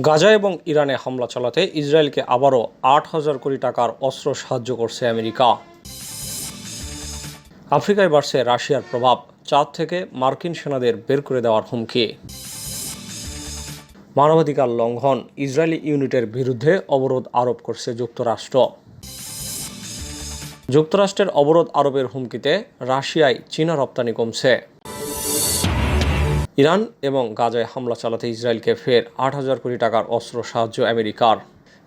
গাজা এবং ইরানে হামলা চালাতে ইসরায়েলকে আবারও আট হাজার কোটি টাকার অস্ত্র সাহায্য করছে আমেরিকা। আফ্রিকায় বাড়ছে রাশিয়ার প্রভাব, চাঁদ থেকে মার্কিন সেনাদের বের করে দেওয়ার হুমকি। মানবাধিকার লঙ্ঘন, ইসরায়েলি ইউনিটের বিরুদ্ধে অবরোধ আরোপ করছে যুক্তরাষ্ট্র। যুক্তরাষ্ট্রের অবরোধ আরোপের হুমকিতে রাশিয়ায় চীনা রপ্তানি কমছে। ইরান এবং গাজায় হামলা চালাতে ইসরায়েলকে ফের আট হাজার কোটি টাকার অস্ত্র সাহায্য আমেরিকার।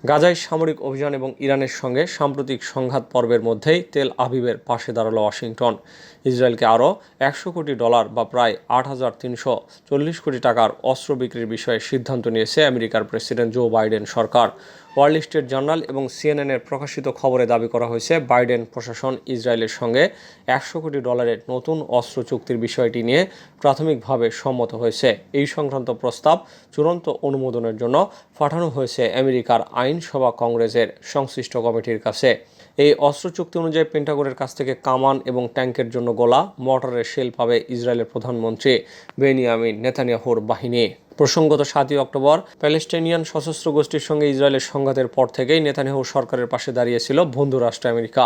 গাজায় সামরিক অভিযান এবং ইরানের সঙ্গে সাম্প্রতিক সংঘাত পর্বের মধ্যেই তেল আবিবের পাশে দাঁড়াল ওয়াশিংটন। ইসরায়েলকে আরও একশো কোটি ডলার বা প্রায় আট হাজার তিনশো চল্লিশ কোটি টাকার অস্ত্র বিক্রির বিষয়ে সিদ্ধান্ত নিয়েছে আমেরিকার প্রেসিডেন্ট জো বাইডেন সরকার। ওয়ার্ল্ড স্টেট জার্নাল এবং সিএনএনের প্রকাশিত খবরে দাবি করা হয়েছে, বাইডেন প্রশাসন ইসরায়েলের সঙ্গে একশো কোটি ডলারের নতুন অস্ত্র চুক্তির বিষয়টি নিয়ে প্রাথমিকভাবে সম্মত হয়েছে। এই সংক্রান্ত প্রস্তাব চূড়ান্ত অনুমোদনের জন্য পাঠানো হয়েছে আমেরিকার আইনসভা কংগ্রেসের সংশ্লিষ্ট কমিটির কাছে। এই অস্ত্র চুক্তি অনুযায়ী পেন্টাগনের কাছ থেকে কামান এবং ট্যাঙ্কের জন্য গোলা মটরের শেল পাবে ইসরায়েলের প্রধানমন্ত্রী বেনিয়ামিন নেতানিয়াহুর বাহিনী। প্রসঙ্গত সাতই অক্টোবর প্যালেস্টাইনিয়ান সশস্ত্র গোষ্ঠীর সঙ্গে ইসরায়েলের সংঘাতের পর থেকেই নেতানিয়াহু সরকারের পাশে দাঁড়িয়েছিল বন্ধু রাষ্ট্র আমেরিকা।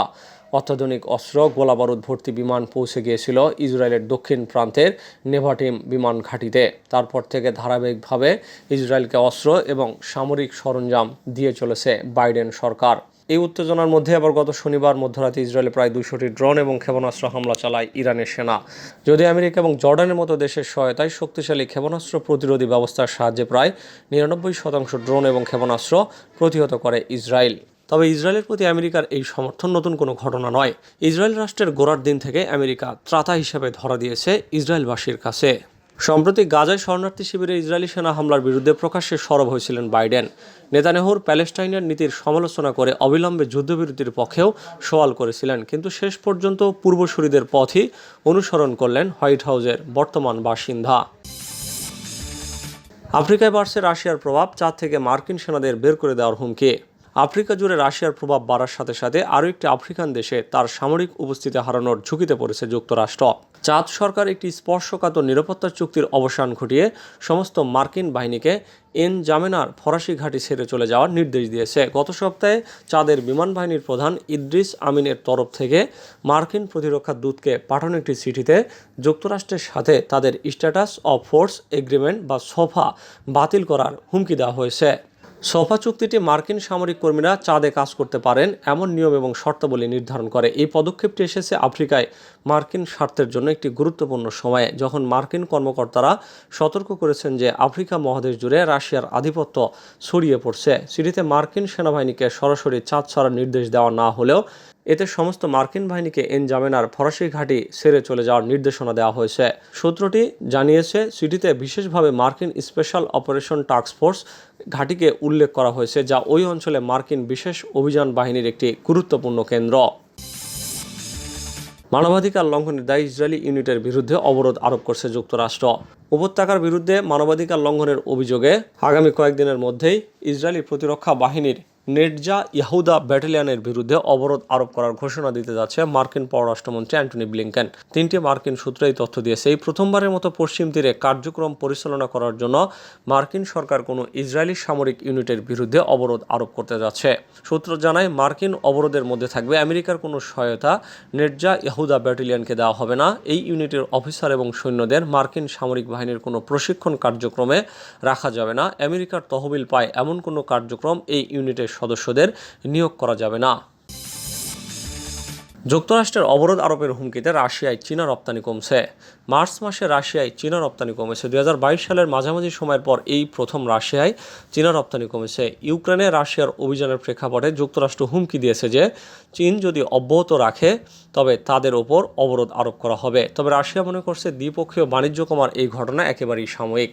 অত্যাধুনিক অস্ত্র, গোলাবারুদ ভর্তি বিমান পৌঁছে গিয়েছিল ইসরায়েলের দক্ষিণ প্রান্তের নেভাটিম বিমান ঘাঁটিতে। তারপর থেকে ধারাবাহিকভাবে ইসরায়েলকে অস্ত্র এবং সামরিক সরঞ্জাম দিয়ে চলেছে বাইডেন সরকার। এই উত্তেজনার মধ্যে আবার গত শনিবার মধ্যরাতে ইসরায়েলে প্রায় দুশোটি ড্রোন এবং ক্ষেপণাস্ত্র হামলা চালায় ইরানের সেনা। যদি আমেরিকা এবং জর্ডানের মতো দেশের সহায়তায় শক্তিশালী ক্ষেপণাস্ত্র প্রতিরোধী ব্যবস্থার সাহায্যে প্রায় নিরানব্বই শতাংশ ড্রোন এবং ক্ষেপণাস্ত্র প্রতিহত করে ইসরায়েল। তবে ইসরায়েলের প্রতি আমেরিকার এই সমর্থন নতুন কোনো ঘটনা নয়। ইসরায়েল রাষ্ট্রের গোড়ার দিন থেকে আমেরিকা ত্রাতা হিসেবে ধরা দিয়েছে ইসরায়েলবাসীর কাছে। সম্প্রতি গাজায় শরণার্থী শিবিরে ইসরায়েলি সেনা হামলার বিরুদ্ধে প্রকাশ্যে সরব হয়েছিলেন বাইডেন। নেতানেহুর প্যালেস্টাইনের নীতির সমালোচনা করে অবিলম্বে যুদ্ধবিরতির পক্ষেও সওয়াল করেছিলেন, কিন্তু শেষ পর্যন্ত পূর্বসূরিদের পথই অনুসরণ করলেন হোয়াইট হাউসের বর্তমান বাসিন্দা। আফ্রিকায় বাড়ছে রাশিয়ার প্রভাব, চাঁদ থেকে মার্কিন সেনাদের বের করে দেওয়ার হুমকি। আফ্রিকা জুড়ে রাশিয়ার প্রভাব বাড়ার সাথে সাথে আরও একটি আফ্রিকান দেশে তার সামরিক উপস্থিতি হারানোর ঝুঁকিতে পড়েছে যুক্তরাষ্ট্র। চাঁদ সরকার একটি স্পর্শকাতর নিরাপত্তা চুক্তির অবসান ঘটিয়ে সমস্ত মার্কিন বাহিনীকে এন জামেনার ফরাসি ঘাঁটি ছেড়ে চলে যাওয়ার নির্দেশ দিয়েছে। গত সপ্তাহে চাঁদের বিমান বাহিনীর প্রধান ইদ্রিস আমিনের তরফ থেকে মার্কিন প্রতিরক্ষা দূতকে পাঠানো একটি চিঠিতে যুক্তরাষ্ট্রের সাথে তাদের স্ট্যাটাস অফ ফোর্স এগ্রিমেন্ট বা সোফা বাতিল করার হুমকি দেওয়া হয়েছে। সোফা চুক্তিটি মার্কিন সামরিক কর্মীরা চাঁদে কাজ করতে পারেন, এমন নিয়ম এবং শর্তাবলী নির্ধারণ করে। এই পদক্ষেপটি এসেছে আফ্রিকায় মার্কিন স্বার্থের জন্য একটি গুরুত্বপূর্ণ সময়ে, যখন মার্কিন কর্মকর্তারা সতর্ক করেছেন যে আফ্রিকা মহাদেশ জুড়ে রাশিয়ার আধিপত্য ছড়িয়ে পড়ছে। সিটিতে মার্কিন সেনাবাহিনীকে সরাসরি চাঁদ ছাড়ার নির্দেশ দেওয়া না হলেও এতে সমস্ত মার্কিন বাহিনীকে এন জামেনার ফরাসি ঘাঁটি ছেড়ে চলে যাওয়ার নির্দেশনা দেওয়া হয়েছে। সূত্রটি জানিয়েছে, সিটিতে বিশেষভাবে মার্কিন স্পেশাল অপারেশন টাস্ক ফোর্স ঘাঁটিকে উল্লেখ করা হয়েছে, যা ওই অঞ্চলে মার্কিন বিশেষ অভিযান বাহিনীর একটি গুরুত্বপূর্ণ কেন্দ্র। মানবাধিকার লঙ্ঘনের দায়ী ইসরায়েলি ইউনিটের বিরুদ্ধে অবরোধ আরোপ করছে যুক্তরাষ্ট্র। উপত্যকার বিরুদ্ধে মানবাধিকার লঙ্ঘনের অভিযোগে আগামী কয়েকদিনের মধ্যেই ইসরায়েলি প্রতিরক্ষা বাহিনীর নেটজা ইয়াহুদা ব্যাটালিয়নের বিরুদ্ধে অবরোধ আরোপ করার ঘোষণা দিতে যাচ্ছে মার্কিন পররাষ্ট্রমন্ত্রী অ্যান্টনি ব্লিংকেন। তিনটি মার্কিন সূত্র এই তথ্য দিয়েছে। এই প্রথমবারের মতো পশ্চিম তীরে কার্যক্রম পরিচালনা করার জন্য মার্কিন সরকার কোনো ইসরায়েলি সামরিক ইউনিটের বিরুদ্ধে অবরোধ আরোপ করতে যাচ্ছে। সূত্র জানায়, মার্কিন অবরোধের মধ্যে থাকবে আমেরিকার কোনো সহায়তা নেটজা ইয়াহুদা ব্যাটালিয়নকে দেওয়া হবে না। এই ইউনিটের অফিসার এবং সৈন্যদের মার্কিন সামরিক বাহিনীর কোনো প্রশিক্ষণ কার্যক্রমে রাখা যাবে না। আমেরিকার তহবিল পায় এমন কোনো কার্যক্রম এই ইউনিটের সদস্যদের নিয়োগ করা যাবে না। যুক্তরাষ্ট্রের অবরোধ আরোপের হুমকিতে রাশিয়ায় চীনা রপ্তানি কমছে। মার্চ মাসে রাশিয়ায় চীনা রপ্তানি কমেছে। দু হাজার বাইশ সালের মাঝামাঝি সময়ের পর এই প্রথম রাশিয়ায় চীনা রপ্তানি কমেছে। ইউক্রেনে রাশিয়ার অভিযানের প্রেক্ষাপটে যুক্তরাষ্ট্র হুমকি দিয়েছে যে, চীন যদি অব্যাহত রাখে, তবে তাদের ওপর অবরোধ আরোপ করা হবে। তবে রাশিয়া মনে করছে দ্বিপক্ষীয় বাণিজ্য কমার এই ঘটনা একেবারেই সাময়িক।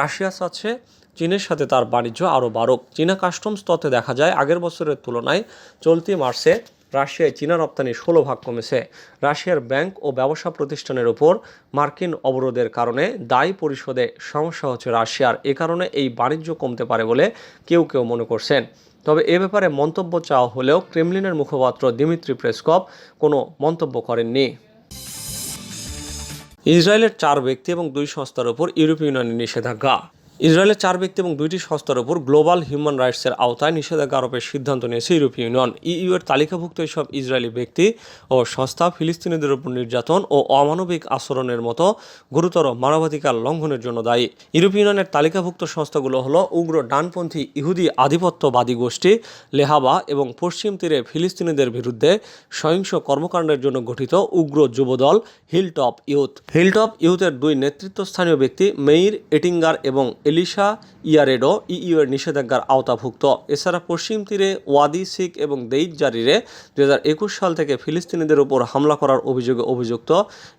রাশিয়া চাচ্ছে চীনের সাথে তার বাণিজ্য আরও বাড়ুক। চীনা কাস্টমস তথ্যে দেখা যায়, আগের বছরের তুলনায় চলতি মার্চে রাশিয়ায় চীনা রপ্তানি ষোলো ভাগ কমেছে। রাশিয়ার ব্যাংক ও ব্যবসা প্রতিষ্ঠানের উপর মার্কিন অবরোধের কারণে দায়ী পরিশোধে সমস্যা হচ্ছে রাশিয়ার। এ কারণে এই বাণিজ্য কমতে পারে বলে কেউ কেউ মনে করছেন। তবে এ ব্যাপারে মন্তব্য চাওয়া হলেও ক্রেমলিনের মুখপাত্র দিমিত্রি প্রেসকপ কোনো মন্তব্য করেননি। ইসরায়েলের চার ব্যক্তি এবং দুই সংস্থার উপর ইউরোপীয় ইউনিয়নের নিষেধাজ্ঞা। ইসরায়েলের চার ব্যক্তি এবং দুইটি সংস্থার উপর গ্লোবাল হিউম্যান রাইটসের আওতায় নিষেধাজ্ঞা আরোপের সিদ্ধান্ত নিয়েছে ইউরোপীয় ইউনিয়ন। ইইউ এর তালিকাভুক্ত এইসব ইসরায়েলি ব্যক্তি ও সংস্থা ফিলিস্তিনিদের উপর নির্যাতন ও অমানবিক আচরণের মতো গুরুতর মানবাধিকার লঙ্ঘনের জন্য দায়ী। ইউরোপীয় ইউনিয়নের তালিকাভুক্ত সংস্থাগুলো হলো উগ্র ডানপন্থী ইহুদি আধিপত্যবাদী গোষ্ঠী লেহাবা এবং পশ্চিম তীরে ফিলিস্তিনিদের বিরুদ্ধে সহিংস কর্মকাণ্ডের জন্য গঠিত উগ্র যুবদল হিলটপ ইউথ। হিলটপ ইউথের দুই নেতৃত্বস্থানীয় ব্যক্তি মেইর এটিঙ্গার এবং এলিশা ইয়ারেডো ইইউ এর নিষেধাজ্ঞার আওতাভুক্ত। এছাড়া পশ্চিম তীরে ওয়াদি সিক এবং দেইদ জারিরে দুই হাজার একুশ সাল থেকে ফিলিস্তিনিদের উপর হামলা করার অভিযোগে অভিযুক্ত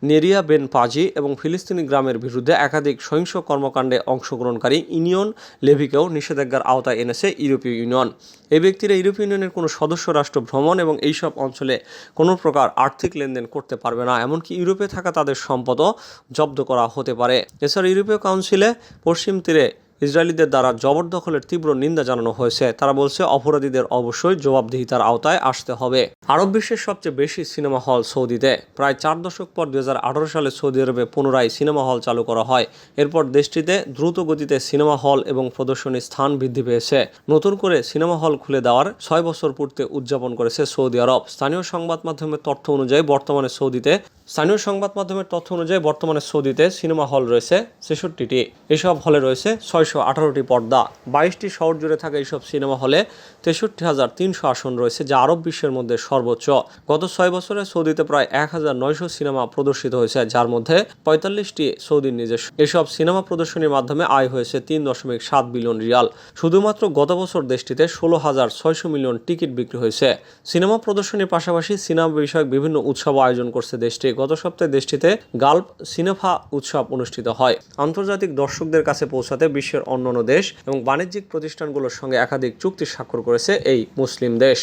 নেরিয়া বেন পাজি এবং ফিলিস্তিনি গ্রামের বিরুদ্ধে একাধিক সহিংস কর্মকাণ্ডে অংশগ্রহণকারী ইউনিয়ন লেভিকেও নিষেধাজ্ঞার আওতায় এনেছে ইউরোপীয় ইউনিয়ন। এই ব্যক্তিরা ইউরোপীয় ইউনিয়নের কোনো সদস্য, রাষ্ট্র ভ্রমণ এবং এইসব অঞ্চলে কোনো প্রকার আর্থিক লেনদেন করতে পারবে না, এমনকি ইউরোপে থাকা তাদের সম্পদও জব্দ করা হতে পারে। এছাড়া ইউরোপীয় কাউন্সিলে পশ্চিম তীরে ক্ষেত্রে ইসরায়েলিদের দ্বারা জবরদখলের তীব্র নিন্দা জানানো হয়েছে। তারা বলছে, অপরাধীদের অবশ্যই জবাবদিহিতার আওতায় আসতে হবে। আরব বিশ্বের সবচেয়ে বেশি সিনেমা হল সৌদিতে। প্রায় চার দশক পর দু হাজার আঠারো সালে সৌদি আরবে পুনরায় সিনেমা হল চালু করা হয়। এরপর দেশটিতে দ্রুত গতিতে সিনেমা হল এবং প্রদর্শনী স্থান বৃদ্ধি পেয়েছে। নতুন করে সিনেমা হল খুলে দেওয়ার ছয় বছর পূর্তি উদযাপন করেছে সৌদি আরব। স্থানীয় সংবাদ মাধ্যমের তথ্য অনুযায়ী বর্তমানে সৌদিতে স্থানীয় সংবাদ মাধ্যমের তথ্য অনুযায়ী বর্তমানে সৌদিতে সিনেমা হল রয়েছে ছেষট্টিটি। এসব হলে রয়েছে ছয়শো আঠারোটি পর্দা, বাইশটি শহর জুড়ে থাকা এইসব সিনেমা হলে তেষট্টি হাজার তিনশো আসন রয়েছে, যা আরব বিশ্বের মধ্যে সর্বোচ্চ। গত ছয় বছরে সৌদিতে প্রায় এক হাজার নয়শো সিনেমা প্রদর্শিত হয়েছে, যার মধ্যে পঁয়তাল্লিশটি সৌদির নিজস্ব। এসব সিনেমা প্রদর্শনীর মাধ্যমে আয় হয়েছে তিন দশমিক সাত বিলিয়ন রিয়াল। শুধুমাত্র গত বছর দেশটিতে ষোলো হাজার ছয়শো মিলিয়ন টিকিট বিক্রি হয়েছে। সিনেমা প্রদর্শনীর পাশাপাশি সিনেমা বিষয়ক বিভিন্ন উৎসব আয়োজন করছে দেশটি। গত সপ্তাহে দেশটিতে গাল্প সিনেফা উৎসব অনুষ্ঠিত হয়। আন্তর্জাতিক দর্শকদের কাছে পৌঁছাতে বিশ্বের অন্যান্য দেশ এবং বাণিজ্যিক প্রতিষ্ঠানগুলোর সঙ্গে একাধিক চুক্তি স্বাক্ষর করেছে এই মুসলিম দেশ।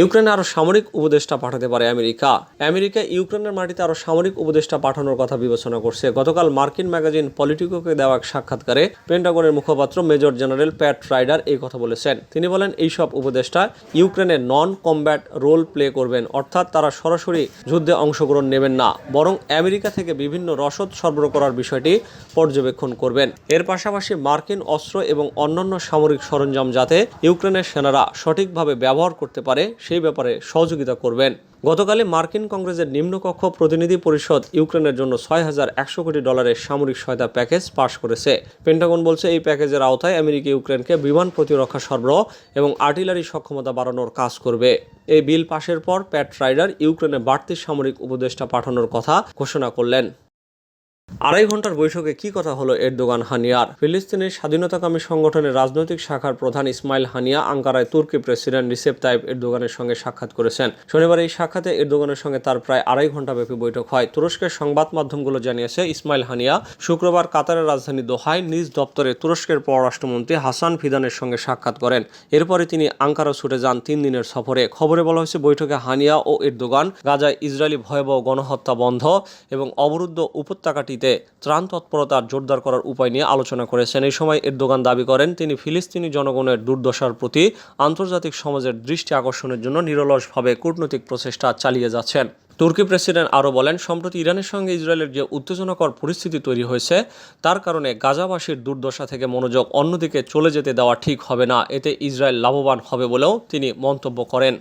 ইউক্রেনে আরও সামরিক উপদেষ্টা পাঠাতে পারে আমেরিকা। আমেরিকা ইউক্রেনের মাটিতে আরও সামরিক উপদেষ্টা পাঠানোর কথা বিবেচনা করছে। গতকাল মার্কিন ম্যাগাজিন পলিটিকোকে দেওয়া এক সাক্ষাৎকারে পেন্টাগনের মুখপাত্র মেজর জেনারেল প্যাট রাইডার এই কথা বলেছেন। তিনি বলেন, এইসব উপদেষ্টা ইউক্রেনে নন কমব্যাট রোল প্লে করবেন, অর্থাৎ তারা সরাসরি যুদ্ধে অংশগ্রহণ নেবেন না, বরং আমেরিকা থেকে বিভিন্ন রসদ সরবরাহ করার বিষয়টি পর্যবেক্ষণ করবেন। এর পাশাপাশি মার্কিন অস্ত্র এবং অন্যান্য সামরিক সরঞ্জাম যাতে ইউক্রেনের সেনারা সঠিকভাবে ব্যবহার করতে পারে সেই ব্যাপারে সহযোগিতা করবেন। গতকালে মার্কিন কংগ্রেসের নিম্নকক্ষ প্রতিনিধি পরিষদ ইউক্রেনের জন্য ছয় হাজার একশো কোটি ডলারের সামরিক সহায়তা প্যাকেজ পাশ করেছে। পেন্টাগন বলছে, এই প্যাকেজের আওতায় আমেরিকা ইউক্রেনকে বিমান প্রতিরক্ষা সরবরাহ এবং আর্টিলারি সক্ষমতা বাড়ানোর কাজ করবে। এই বিল পাশের পর প্যাট রাইডার ইউক্রেনে বাড়তি সামরিক উপদেষ্টা পাঠানোর কথা ঘোষণা করলেন। আড়াই ঘণ্টার বৈঠকে কি কথা হলো এরদোগান হানিয়ার ফিলিস্তিনের স্বাধীনতাকামী সংগঠনের রাজনৈতিক শাখার প্রধান ইসমাইল হানিয়া আঙ্কারায় তুর্কি প্রেসিডেন্ট রিসেপ তাইপ এরদোগানের সঙ্গে সাক্ষাৎ করেছেন। শনিবার এই সাক্ষাতে এরদোগানের সঙ্গে তার প্রায় আড়াই ঘণ্টা ব্যাপী বৈঠক হয়। তুরস্কের সংবাদ মাধ্যমগুলো জানিয়েছে, ইসমাইল হানিয়া শুক্রবার কাতারের রাজধানী দোহায় নিজ দপ্তরে তুরস্কের পররাষ্ট্রমন্ত্রী হাসান ফিদানের সঙ্গে সাক্ষাৎ করেন। এরপরে তিনি আঙ্কারা ছুটে যান তিন দিনের সফরে। খবরে বলা হয়েছে, বৈঠকে হানিয়া ও এরদোগান গাজায় ইসরায়েলি ভয়াবহ গণহত্যা বন্ধ এবং অবরুদ্ধ উপত্যকাটিতে ত্রাণ তৎপরতা জোরদার করার উপায় নিয়ে আলোচনা করেছেন। এই সময় এরদোগান দাবি করেন, তিনি ফিলিস্তিনি জনগণের দুর্দশার প্রতি আন্তর্জাতিক সমাজের দৃষ্টি আকর্ষণের জন্য নিরলসভাবে কূটনৈতিক প্রচেষ্টা চালিয়ে যাচ্ছেন। তুর্কি প্রেসিডেন্ট আরও বলেন, সম্প্রতি ইরানের সঙ্গে ইসরায়েলের যে উত্তেজনাকর পরিস্থিতি তৈরি হয়েছে, তার কারণে গাজাবাসীর দুর্দশা থেকে মনোযোগ অন্যদিকে চলে যেতে দেওয়া ঠিক হবে না। এতে ইসরায়েল লাভবান হবে বলেও তিনি মন্তব্য করেন।